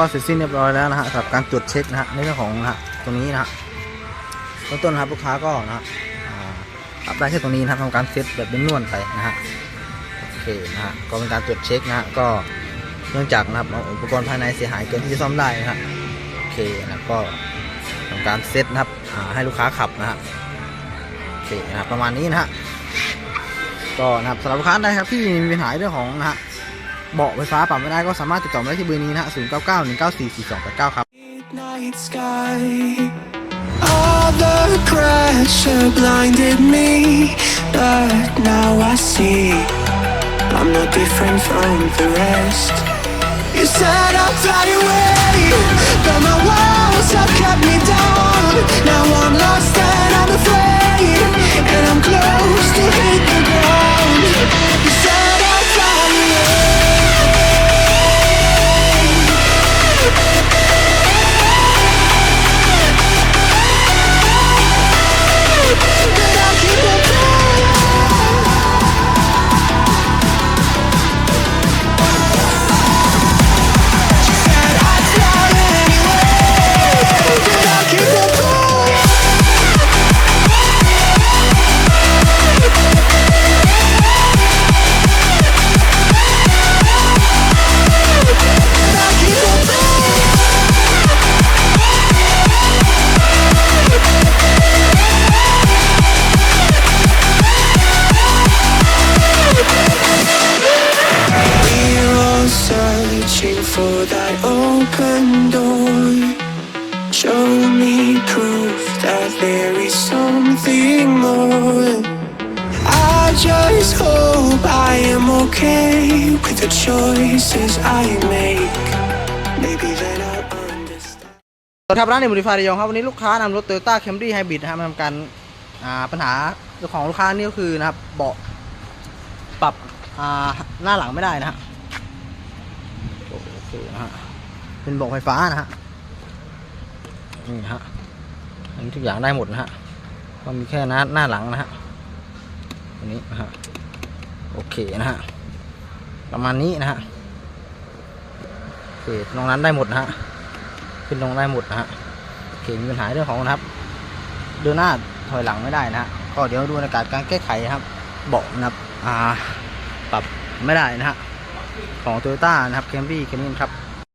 ก็เสร็จสิ้นเรียบร้อยแล้วนะฮะสำหรับการตรวจเช็คนะฮะในเรื่องของนะฮะตรงนี้นะฮะเบื้องต้นนะครับลูกค้าก็นะฮะอ่าปรับได้แค่ตรงนี้นะครับทำการเซตแบบนวลไปนะฮะโอเคนะฮะก็เป็นการตรวจเช็คนะฮะก็เนื่องจากนะครับอุปกรณ์ภายในเสียหายเกินที่จะซ่อมได้นะฮะโอเคนะก็ทำการเซตนะครับให้ลูกค้าขับนะฮะโอเคนะครับประมาณนี้นะฮะก็นะครับสำหรับลูกค้าใดครับที่มีปัญหาเรื่องของนะฮะ เบาะไฟฟ้าปรับไม่ได้ก็สามารถติดต่อมาได้ที่เบอร์นี้นะฮะ 0 9 9 1 9 4 4 2 8 9 ครับ All the pressure blinded me, but now I see I'm not different from the rest. You said I'll fly away, searching for that open door. Show me proof that there is something more. I just hope I am okay with the choices I make. Maybe then I'll understand. สวัสดีครับร้านในมูลิฟายระยองครับวันนี้ลูกค้านำรถ Toyota Camry Hybrid นะฮะมาทำการอ่าปัญหาของลูกค้านี่ก็คือนะครับเบาะปรับอ่าหน้าหลังไม่ได้นะฮะ โอเคนะฮะ เป็นเบาะไฟฟ้านะฮะ นี่นะฮะ อันนี้ทุกอย่างได้หมดนะฮะ ก็มีแค่หน้าหน้าหลังนะฮะ อันนี้นะฮะ โอเคนะฮะ ประมาณนี้นะฮะโอเคนอกนั้นได้หมดนะฮะ ขึ้นลงได้หมดนะฮะโอเคมีปัญหาเรื่องของนะครับ เดินหน้าถอยหลังไม่ได้นะฮะ ก็เดี๋ยวดูในการการแก้ไขนะครับ เบาะนะครับ อ่า ปรับไม่ได้นะฮะ ของโตโยต้านะครับแคมรี่แคนินครับ